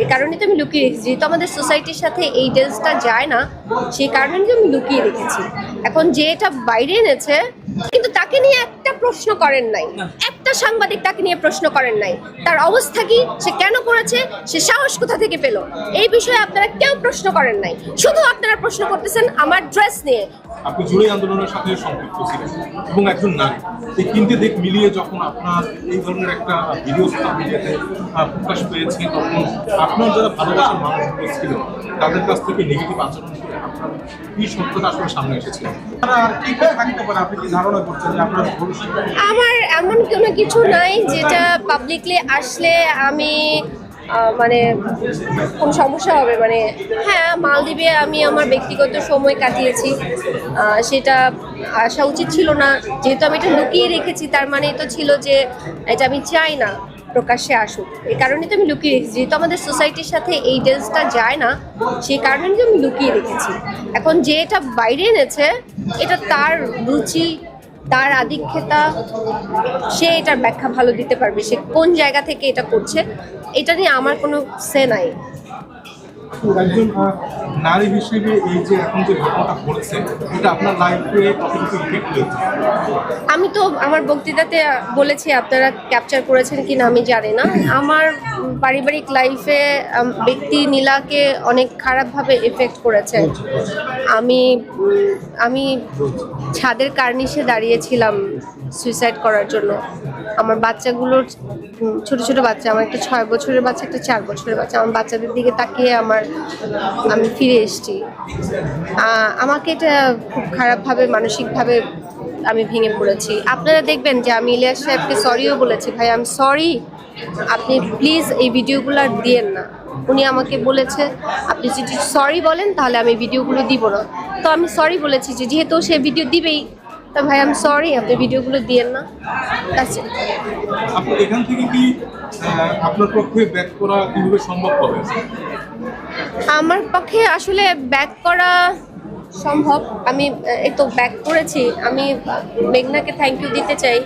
এই কারণে তো আমি লুকিয়ে রেখেছি। যেহেতু আমাদের সোসাইটির সাথে এই ড্রেসটা যায় না, সেই কারণে আমি লুকিয়ে রেখেছি। এখন যে এটা বাইরে এনেছে কিন্তু তাকে নিয়ে একটা প্রশ্ন করেন নাই। একটা সাংবাদিক তাকে নিয়ে প্রশ্ন করেন নাই। তার অবস্থা কি? সে কেন করেছে? সে সাহস কোথা থেকে পেল? এই বিষয়ে আপনারা কেউ প্রশ্ন করেন নাই। শুধু আপনারা প্রশ্ন করতেছেন আমার ড্রেস নিয়ে। আপনি জুড়ে আন্দোলনের সাথে সম্পৃক্ত ছিলেন এবং একজন নারী। এই তিনটে দিক মিলিয়ে যখন আপনার এই ধরনের একটা ভিডিও সোশ্যাল মিডিয়াতে প্রকাশ পেয়েছে তখন আপনার যারা ভালোবাসার মানুষগুলো ছিল তাদের কাছ থেকে নেগেটিভ আচরণ আমার এমন কোনো কিছু নাই যেটা পাবলিকলি আসলে আমি মানে কোন সমস্যা হবে? মানে হ্যাঁ মালদ্বীপে আমি আমার ব্যক্তিগত সময় কাটিয়েছি। সেটা আসা উচিত ছিল না। যেহেতু আমি এটা লুকিয়ে রেখেছি, তার মানে তো ছিল যে এটা আমি চাই না। প্রকাশ্যে আসুক। এই কারণে তো আমি লুকিয়ে রেখেছি। যেহেতু আমাদের সোসাইটির সাথে এই ড্রেসটা যায় না, সেই কারণে আমি লুকিয়ে রেখেছি। এখন যে এটা বাইরে এনেছে, এটা তার রুচি, তার আধিক্যতা, সে এটার ব্যাখ্যা ভালো দিতে পারবে। সে কোন জায়গা থেকে এটা করছে, এটা নিয়ে আমার কোনো সে নাই। একজন নারী হিসেবে এই যে এখন যে ঘটনাটা ঘটেছে, এটা আপনার লাইফে আমি তো আমার বক্তৃতাতে বলেছি, আপনারা ক্যাপচার করেছেন কি না আমি জানি না। আমার পারিবারিক লাইফে ব্যক্তি নীলাকে অনেক খারাপভাবে এফেক্ট করেছে। আমি আমি ছাদের কার্নিশে দাঁড়িয়েছিলাম সুইসাইড করার জন্য। আমার বাচ্চাগুলোর ছোট ছোট বাচ্চা, আমার একটা ছয় বছরের বাচ্চা, একটা চার বছরের বাচ্চা। আমার বাচ্চাদের দিকে তাকিয়ে আমার, আমি ফিরে এসেছি। আমাকে এটা খুব খারাপভাবে, মানসিকভাবে আমি ভেঙে পড়েছি। আপনারা দেখবেন যে আমি ইলিয়াস সাহেবকে সরিও বলেছি, ভাই আমি সরি আপনি প্লিজ এই ভিডিওগুলো আর দিয়েন না। উনি আমাকে বলেছে, আপনি যদি সরি বলেন, তাহলে আমি ভিডিওগুলো দিব না। তো আমি সরি বলেছি যে, যেহেতু সে ভিডিও দিবেই তা ভাই আমি সরি আপনি ভিডিওগুলো দিয়েন না। আচ্ছা আপনি এখান থেকে কি আপনার পক্ষে ব্যাক করা কীভাবে সম্ভব হবে? আমার পক্ষে আসলে ব্যাক করা সম্ভব। আমি এই তো ব্যাক করেছি। আমি মেঘনাকে থ্যাংক ইউ দিতে চাই।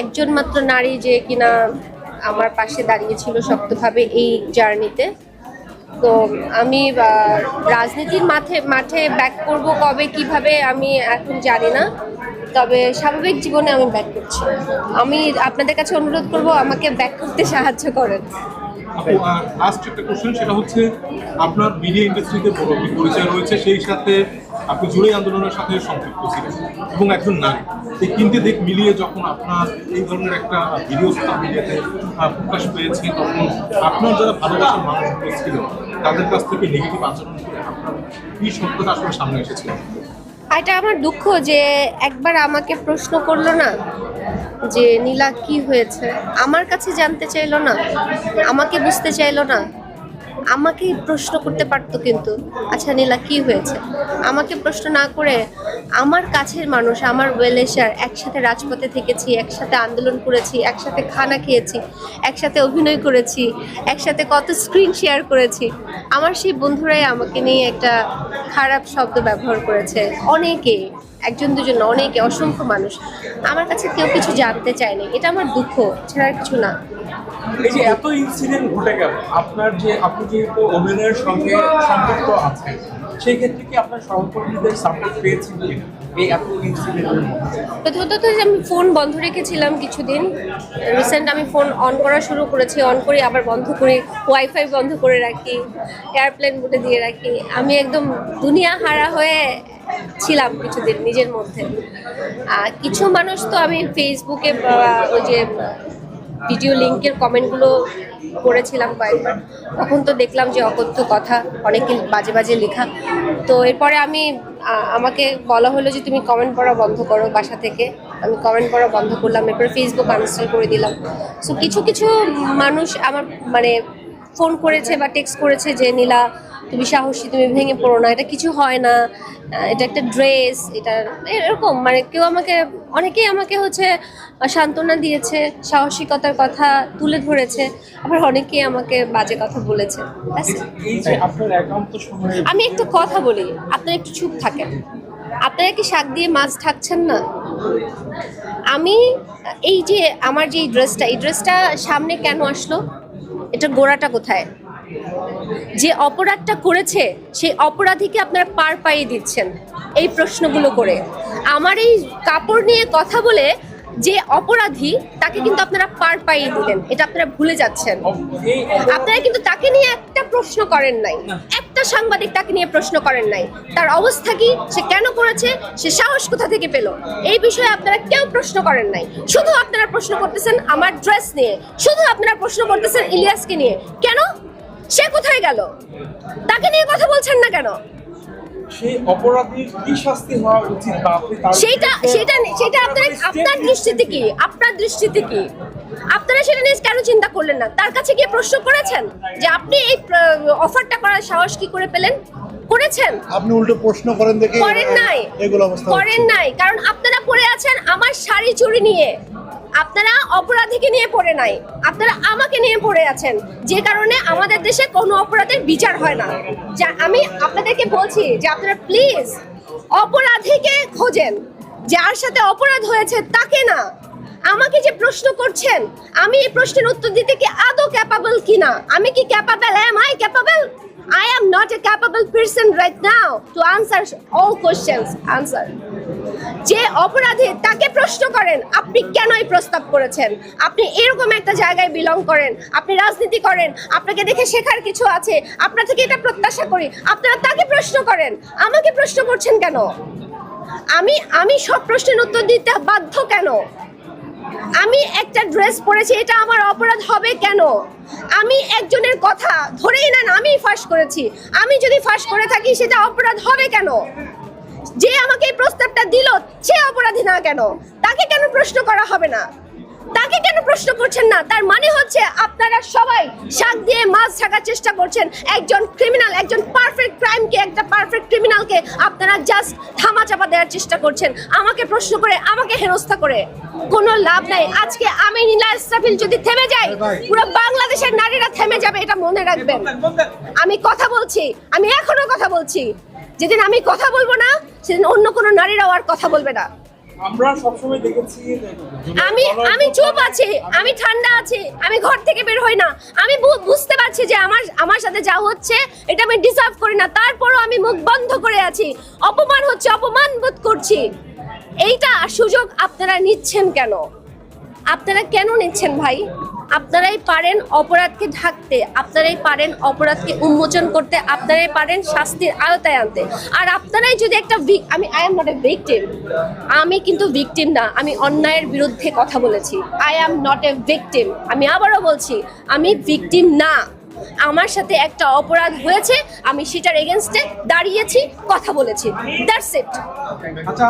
একজন মাত্র নারী যে কিনা আমার পাশে দাঁড়িয়েছিল শক্তভাবে এই জার্নিতে তো আমি রাজনীতির মাঠে মাঠে ব্যাক করব কবে, কীভাবে আমি এখন জানি না। তবে স্বাভাবিক জীবনে আমি ব্যাক করছি। আমি আপনাদের কাছে অনুরোধ করব আমাকে ব্যাক করতে সাহায্য করেন। আপু লাস্ট একটা কোশ্চেন সেটা হচ্ছে আপনার মিডিয়া ইন্ডাস্ট্রিতে বড় একটি পরিচয় রয়েছে? সেই সাথে আপনি জুড়ে আন্দোলনের সাথে সম্পৃক্ত ছিলেন এবং একজন নারী। এই তিনটে দিক মিলিয়ে যখন আপনার এই ধরনের একটা ভিডিও মিডিয়াতে প্রকাশ পেয়েছে, তখন আপনার যারা ভালোবাসার মানুষগুলো ছিল তাদের কাছ থেকে নেগেটিভ আচরণ করে আপনার কি সত্যতা আসলে সামনে এসেছে? আর এটা আমার দুঃখ যে একবার আমাকে প্রশ্ন করল না যে, নীলা, কি হয়েছে? আমার কাছে জানতে চাইলো না, আমাকে বুঝতে চাইলো না আমাকে প্রশ্ন করতে পারতো কিন্তু আচ্ছা নীলা, কি হয়েছে? আমাকে প্রশ্ন না করে আমার কাছের মানুষ, আমার ওয়েলেশার একসাথে রাজপথে থেকেছি, একসাথে আন্দোলন করেছি, একসাথে খানা খেয়েছি, একসাথে অভিনয় করেছি, একসাথে কত স্ক্রিন শেয়ার করেছি, আমার সেই বন্ধুরাই আমাকে নিয়ে একটা খারাপ শব্দ ব্যবহার করেছে। অনেকে, একজন দুজন, অনেকে, অসংখ্য মানুষ। আমার কাছে কেউ কিছু জানতে চায়নি। এটা আমার দুঃখ ছাড়া কিছু না। এই যে এত ইনসিডেন্ট ঘটে গেল, আপনার যে, আপনি যেহেতু অভিনয়ের সঙ্গে সম্পর্ক আছেন সেই ক্ষেত্রে কি আপনার সহকর্মীদের সাপোর্ট পেয়েছেন প্রথমত তো আমি ফোন বন্ধ রেখেছিলাম কিছুদিন রিসেন্ট আমি ফোন অন করা শুরু করেছি অন করি, আবার বন্ধ করি ওয়াইফাই বন্ধ করে রাখি এয়ারপ্লেন মোডে দিয়ে রাখি। আমি একদম দুনিয়া হারা হয়ে ছিলাম কিছুদিন নিজের মধ্যে। কিছু মানুষ তো আমি ফেসবুকে ওই যে ভিডিও লিঙ্কের কমেন্টগুলো করেছিলাম কয়েকবার। তখন তো দেখলাম যে অকথ্য কথা, অনেকে বাজে বাজে লেখা। তো এরপরে আমি আমাকে বলা হলো যে তুমি কমেন্ট পড়া বন্ধ করো বাসা থেকে। আমি কমেন্ট পড়া বন্ধ করলাম, এরপরে ফেসবুক আনস্টল করে দিলাম। সো কিছু কিছু মানুষ আমার মানে ফোন করেছে বা টেক্সট করেছে যে, নীলা তুমি সাহসী তুমি ভেঙে পড়ো না এটা কিছু হয় না। এটা একটা ড্রেস এটা এরকম মানে কেউ আমাকে অনেকেই আমাকে হচ্ছে সান্ত্বনা দিয়েছে সাহসিকতার কথা তুলে ধরেছে আবার অনেকেই আমাকে বাজে কথা বলেছে। আমি একটা কথা বলি আপনারা একটু চুপ থাকেন। আপনারা কি শাক দিয়ে মাছ ঢাকছেন না? আমি এই যে আমার যে এই ড্রেসটা এই ড্রেসটা সামনে কেন আসলো? এটা গোড়াটা কোথায়? যে অপরাধটা করেছে, সেই অপরাধীকে আপনারা পার পাইয়ে দিচ্ছেন এই প্রশ্নগুলো করে। আমার এই কাপড় নিয়ে কথা বলে যে অপরাধী, তাকে কিন্তু আপনারা পার পাইয়ে দিলেন। এটা আপনারা ভুলে যাচ্ছেন। আপনারা কিন্তু তাকে নিয়ে একটা প্রশ্ন করেন নাই। একটা সাংবাদিক তাকে নিয়ে প্রশ্ন করেন নাই। তার অবস্থা কি? সে কেন করেছে? সে সাহস কোথা থেকে পেল? এই বিষয়ে আপনারা কেউ প্রশ্ন করেন নাই। শুধু আপনারা প্রশ্ন করতেছেন আমার ড্রেস নিয়ে। শুধু আপনারা প্রশ্ন করতেছেন ইলিয়াসকে নিয়ে। কেন? সে কোথায় গেল? তাকে নিয়ে কথা বলছেন না কেন? সেই অপরাধীর কি শাস্তি হওয়া উচিত বা আপনি তার সেটা সেটা আপনার আপনার দৃষ্টিতে কি? আপনার দৃষ্টিতে কি? আপনারা সেটা নিয়ে কেন চিন্তা করলেন না? তার কাছে গিয়ে প্রশ্ন করেছেন যে আপনি এই অফারটা করার সাহস কি করে পেলেন? করেছেন? আপনি উল্টো প্রশ্ন করেন দেখে করেন নাই। এগুলো অবস্থা করেন নাই। কারণ আপনারা পড়ে আছেন আমার শাড়ি চুরি নিয়ে। আপনারা অপরাধীকে নিয়ে পড়ে নাই। আপনারা আমাকে নিয়ে পড়ে আছেন। যে কারণে আমাদের দেশে কোনো অপরাধের বিচার হয় না। যা আমি আপনাদেরকে বলছি যে আপনারা প্লিজ অপরাধীকে খোঁজেন। যার সাথে অপরাধ হয়েছে তাকে না। আমাকে যে প্রশ্ন করছেন, আমি এই প্রশ্নের উত্তর দিতে কি আদৌ ক্যাপাবল কিনা? আমি কি capable am I capable I am not a capable person right now to answer all questions. Answer. যে অপরাধী তাকে প্রশ্ন করেন, আপনি কেন এই প্রস্তাব করেছেন আপনি এরকম একটা জায়গায় বিলং করেন, আপনি রাজনীতি করেন, আপনাকে দেখে শেখার কিছু আছে, আপনার থেকে এটা প্রত্যাশা করি আপনারা তাকে প্রশ্ন করেন, আমাকে প্রশ্ন করছেন কেন আমি আমি সব প্রশ্নের উত্তর দিতে বাধ্য কেন আমি একটা ড্রেস পরেছি, এটা আমার অপরাধ হবে কেন? আমি একজনের কথা ধরেই নেন আমি ফাঁস করেছি। আমি যদি ফাঁস করে থাকি, সেটা অপরাধ হবে কেন? যে আমাকে এই প্রস্তাবটা দিল, সে অপরাধী না কেন? তাকে কেন প্রশ্ন করা হবে না? তাকে কেন প্রশ্ন করছেন না? তার মানে হচ্ছে আপনারা সবাই শাক দিয়ে মাছ থাকার চেষ্টা করছেন। একজন ক্রিমিনাল একজন পারফেক্ট ক্রাইমকে একটা পারফেক্ট ক্রিমিনালকে আপনারা জাস্ট থামা চাপা দেওয়ার চেষ্টা করছেন। আমাকে প্রশ্ন করে, আমাকে হেনস্থা করে। কোনো লাভ নাই। আজকে আমি নীলা ইসরাফিল যদি থেমে যাই, পুরো বাংলাদেশের নারীরা থেমে যাবে, এটা মনে রাখবেন। আমি কথা বলছি, আমি এখনও কথা বলছি। যেদিন আমি কথা বলব না, সেদিন অন্য কোনো নারীরাও আর কথা বলবে না। আমরা সবসময় দেখেছি আমি আমি চুপ আছি আমি ঠান্ডা আছি আমি ঘর থেকে বের হই না। আমি বুঝতে পারছি যে আমার আমার সাথে যা হচ্ছে এটা আমি ডিসার্ভ করি না। তারপরও আমি মুখ বন্ধ করে আছি। অপমান হচ্ছে অপমান বোধ করছি। এইটা সুযোগ আপনারা নিচ্ছেন কেন? আপনারা কেন নিচ্ছেন ভাই? আপনারাই পারেন অপরাধকে ঢাকতে, আপনারাই পারেন অপরাধকে উন্মোচন করতে, আপনারাই পারেন শাস্তির আয়তায় আনতে। আর আপনারাই যদি একটা আমি I am not a victim আমি কিন্তু ভিকটিম না, আমি অন্যায়ের বিরুদ্ধে কথা বলেছি। I am not a victim আমি আবারও বলছি, আমি ভিকটিম না। আমার সাথে একটা অপরাধ হয়েছে, আমি সেটার এগেনস্টে দাঁড়িয়েছি, কথা বলেছি। দ্যাটস ইট আচ্ছা